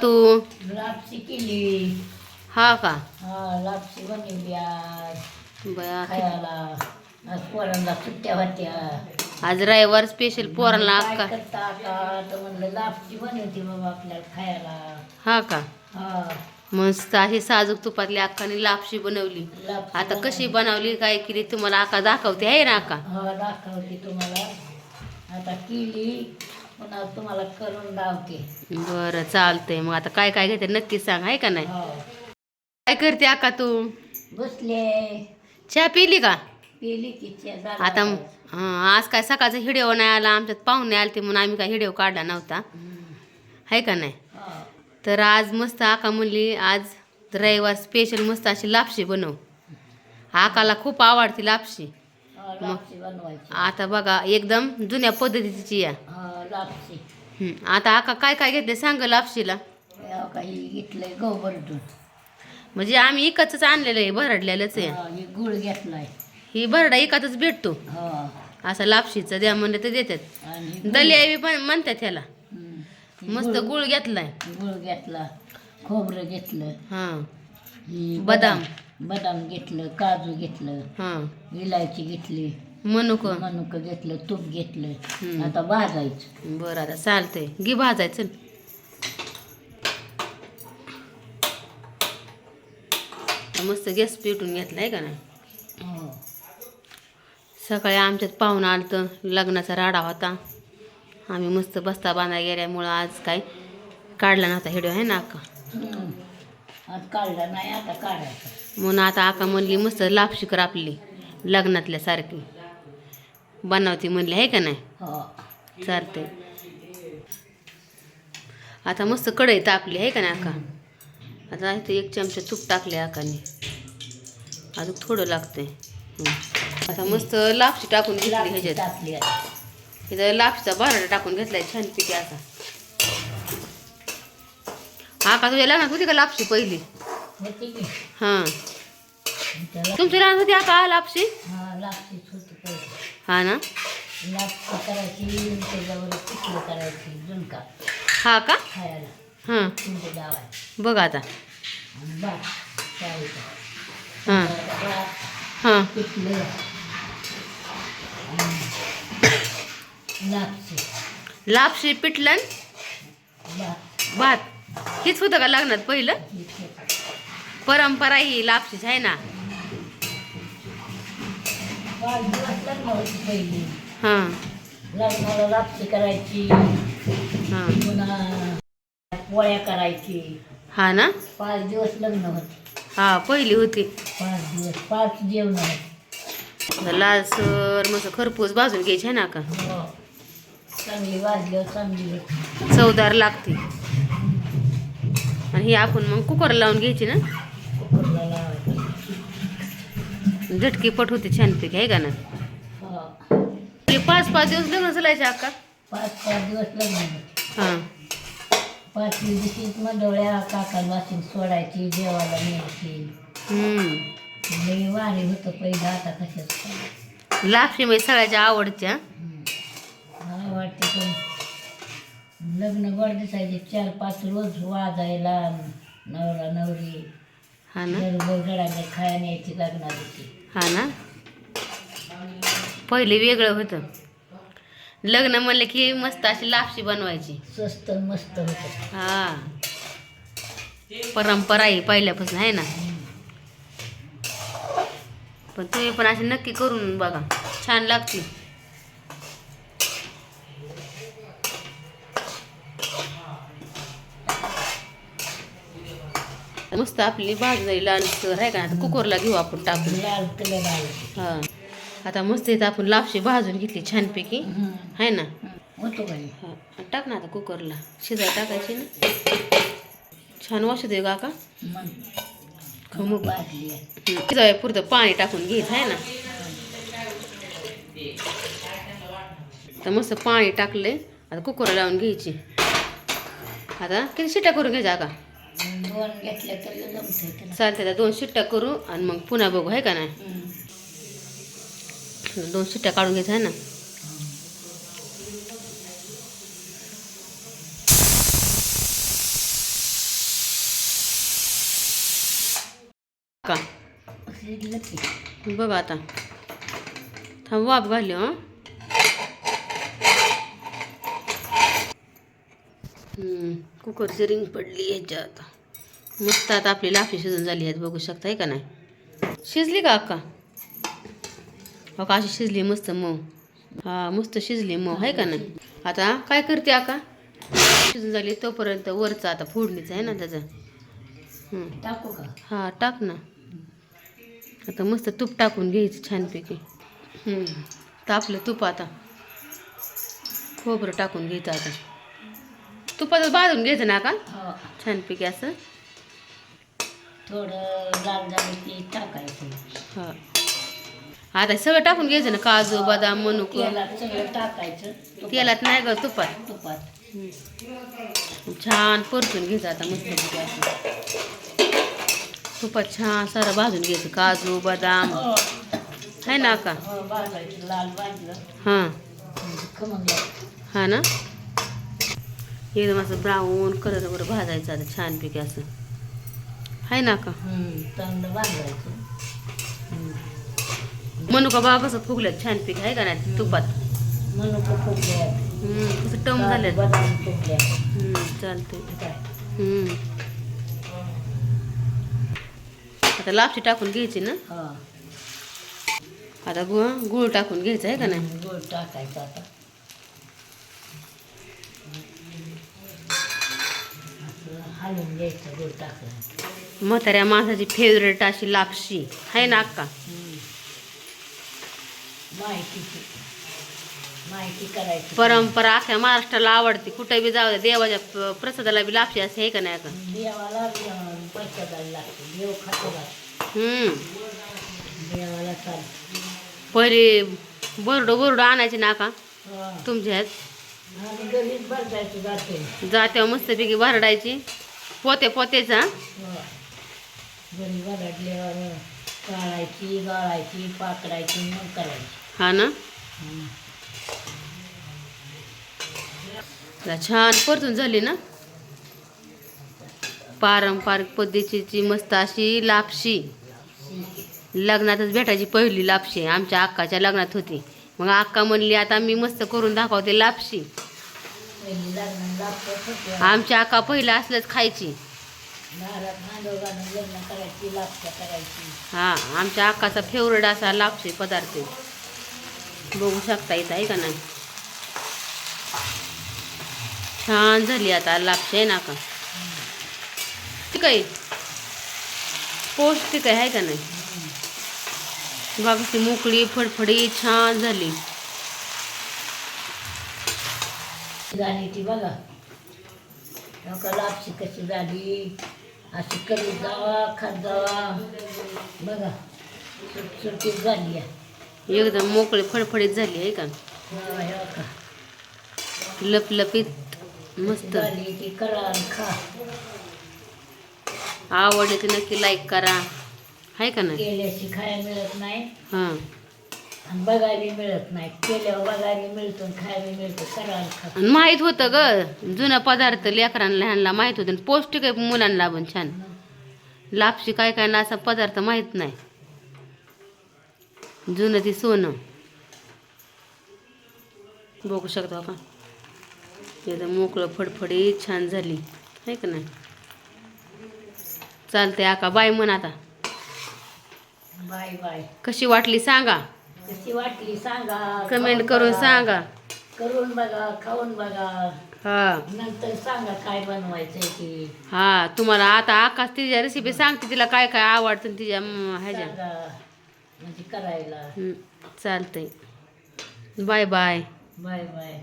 तू? लापशी केली. हा का? हा लापशी बनवली आज. पोरांना सुट्ट्या होत्या. आज रविवार स्पेशल पोरांना तर म्हणलं लापशी बनवते बाबा आपल्याला खायला. हा का? हा. मस्त अशी साजूक तुपातली अक्काने लापशी बनवली. आता कशी बनवली. काय केली तुम्हाला आका दाखवते आहे ना आका हा दाखवते तुम्हाला. आता केली. पुन्हा तुम्हाला करून दावते बरं चालतंय. मग आता काय काय घेते? नक्की सांग आहे का नाही? हो. काय करते आका तू? बसले. चहा पिली का? पेली की झाला. आता. हं, आज काय सकाळचा हिडिओ नाही आला आमच्यात पाहुणे आलते म्हणून आम्ही काय हिडिओ काढला नव्हता. हम्म. आहे का नाही? हा. तर आज मस्त आका म्हणली आज रविवार स्पेशल मस्त अशी लापशी बनव. आकाला खूप आवडते लापशी. लापशी बनवायची. आता बघा एकदम जुन्या पद्धतीची या. हा लापशी. हं, आता आका काय काय घेतले सांग लापशीला. या काही घेतलंय गहू भरडून म्हणजे आम्ही इकतच आणलेलं आहे भरडलेलंच आहे. हा, हे गुळ घेतलाय. ही भरडा इकतच भेटतो. हा. असा लापशीचं द्या म्हणलं तर देतात. आणि दलिया बी पण म्हणतात ह्याला. हम्म. मस्त गुळ. घेतलाय. गुळ घेतला खोबरं घेतलं. हां. ही बदाम. बदाम घेतलं काजू घेतलं हां. इलायची घेतली मनुक. मनुक घेतलं तूप घेतलं. आता भाजायचं. बरं आता चालतंय. घे भाजायचं. मस्त गॅस पेटून घेतलाय का नाही? हो. सकाळी आमच्यात पाहुणं आलं तर लग्नाचा राडा होता. आम्ही मस्त बस्ता बांधा गेल्यामुळं आज काय काढला नव्हता हिडिओ आहे ना अक्का? हम्म. आज काढला नाही आता काढायचं. म्हणून आता आका म्हणली मस्त लापशी कर आपली लग्नातल्या सारखी. बनवती म्हणली आहे का नाही? हो. चालते आता मस्त कढई तापली आहे का नाही आका? आता इथे एक चमचा तूप टाकले आकाने. अजून थोडं लागतंय. आता मस्त लापशी टाकून घेतली ह्याच्यात. इथं लापशीचा बराडा टाकून घेतलाय छानपैकी आता हा का तुझ्या लग्नात होती का लापशी पहिली? हां. तुमची रान लग्नात होती का लापशी? हा ना. हा का? हां. बघा बघ आता. हां. हां. लापशी लापशी भात. हेच होतं का लग्नात पहिलं? परंपरा ही लापशीच आहे ना? हां. लग्नाला लापशी करायची हां. पुन्हा पोळ्या करायची. हा ना? पाच दिवस लग्न होते. हा पहिली होती. पाच दिवस पाच जेवण होते. लालसर मस्त खरपूस भाजून घ्यायची आहे ना का? हो. चांगली वाजल्यावर चांगली होती. चवदार लागते. आणि ही आपण मग कुकर लावून घ्यायची ना? झटकी पट होते छानपैकी आहे का ना? हो. पाच पाच दिवस लग्न चालायचे अक्का पाच पाच दिवस लग्न हां. पाच दिवशी मंडवळ्या काकाला वाचून सोडायची जेवायला न्यायची. हम्म. लई वारी होतं पहिलं आता कशाच. लापशी म्हणजे सगळ्याच्या. मला वाटते पण लग्न गोड दिसायचे चार पाच रोज वाजायला नवरा नवरी. हा ना? खाया न्यायची हा ना? पहिले वेगळं होतं. लग्न म्हणलं की मस्त अशी लापशी बनवायची. स्वस्त आणि मस्त होतं. हा. परंपरा आहे पहिल्यापासून आहे ना? पण तुम्ही पण अशी नक्की करून बघा. छान लागते मस्त आपली भाजलेली लालसर आहे का आता कुकरला घेऊ आपण टाकून. लाल कलर आला हा. आता मस्त इथं आपण लापशी भाजून घेतली छानपैकी. आहे ना? होतो बाई टाक ना आता कुकरला. शिजाय टाकायची ना. छान वाशू दे काका. मग खमूक भाजली आहे. शिजाय पुरतं पाणी टाकून घ्यायचं आहे ना? तर मस्त पाणी टाकले आता कुकर लावून घ्यायची. आता किती शिट्या करून घ्यायच्या का चालते दोन शिट्ट्या करू आणि मग पुन्हा बघू आहे का नाही? दोन शिट्ट्या काढून घ्यायचं आहे ना? का? बघा आता. थांब वाफ घाली हां? कुकरची रिंग पडली ह्याच्यात. मस्त आता आपली लाफी शिजून झाली आहेत बघू शकताय का नाही? शिजली का अक्का? हो का अशी शिजली मस्त मऊ. हा मस्त शिजली मऊ आहे का नाही? आता काय करते अक्का? शिजून झाली तोपर्यंत वरचा आता फोडणीचं आहे ना त्याचं. हम्म. टाकू का? हा टाक ना. आता मस्त तूप टाकून घ्यायचं छानपैकी. तापलं तूप आता. खोबरं टाकून घ्यायचं आता. तुपात भाजून घ्यायचं ना का हो. छानपैकी असं. थोडं लाल झालं की टाकायचं. हा. आता सगळं टाकून घ्यायचं ना काजू बदाम मनुक. तेलात सगळं टाकायचं. तुपात- तेलात नाही ग तुपात. तुपात. छान परतून घ्यायचं आता मस्त असं. तुपात छान सारं भाजून घ्यायचं काजू बदाम. हो. आहे ना का? हो भाजायचं लाल भाजलं हां. म्हणजे खमंग. हा ना? एकदम असं ब्राऊन कलरवर भाजायचं आता छानपैकी असं. आहे ना का? मनुका बा कसं फुगल्यात छानपैकी आहे का नाही? तुपात. मनुका फुगल्या कसं टम झाल्यात. बदाम फुगल्या हम्म, चालतंय. आता लापशी टाकून घ्यायची ना? हा. आता गुळ गुळ टाकून घ्यायचं आहे का नाही? गोड टाकायचं आता. हलवून घ्यायचं टाकलं म्हाताऱ्या माणसाची फेवरेट अशी लापशी. आहे ना अक्का? माहितीची माहिती करायची. परंपरा अख्ख्या महाराष्ट्राला आवडते. कुठे बी जाऊ दे देवाच्या प- प्रसादाला बी लापशी असते आहे का नाही अक्का? देवाला अं, पैसा द्यायला लागतो. देव खातो का हम्म. देवाला पहिले बरडं बरडं आणायचे ना का हा. तुमच्या ह्यात आणि गरीब बसायचं जाते. जात्या मस्तपैकी भरडायची. पोते पोतेच हा. घरी वगडल्यावर काढायची गाळायची पाकडायची मग करायची हा ना? छान परतून झाली ना? पारंपरिक पद्धतीची मस्त अशी लापशी. लग्नातच भेटायची पहिली लापशी आमच्या अक्काच्या लग्नात होती. मग अक्का म्हणली आता मी मस्त करून दाखवते लापशी. आमच्या अक्का पहिलं असलंच खायची. हा आमच्या अक्काचा फेवरेट असा लापसे पदार्थ बघू शकता इथं आहे का नाही? छान झाली आता लापशे आहे ना का ठीक आहे. पौष्टिक आहे आहे का नाही? बाबा ती मोकळी फडफडी छान झाली. झाली ती बघा. नका लापशी कशी झाली अशी करीत जावा खात जावा. बघा सुटसुटीत झाली. एकदम मोकळी फडफडीत झाली आहे का? हा, हे. लपलपीत मस्त. झाली ती करा आणि खा. आवडली तर नक्की लाईक करा. आहे का नाही? केल्याशी खायला मिळत नाही. हां. आणि बघायला मिळत नाही. केल्यावर बघायला मिळतो आणि खायला मिळतं. करा आणि खा. आणि माहीत होतं ग जुना पदार्थ लेकरांना लहानला माहीत होतं. आणि पौष्टिक आहे मुलांना पण छान. लापशी काय काय ना असा पदार्थ माहीत नाही. जुनं ती सोनं. बघू शकता का? एकदम मोकळं फडफडीत छान झाली. आहे का नाही? चालते आका. बाय म्हण आता. Bye bye. कशी वाटली सांगा. कशी वाटली सांगा. कमेंट करून. सांगा. करून बघा खाऊन बघा. हा. नंतर सांगा काय बनवायचंय ते. हा तुम्हाला आता आकाश तिच्या रेसिपी सांगते तिला काय काय आवडतं तिच्या म, ह्याच्या. सांगा म्हणजे करायला. चालतंय. Bye bye. Bye bye.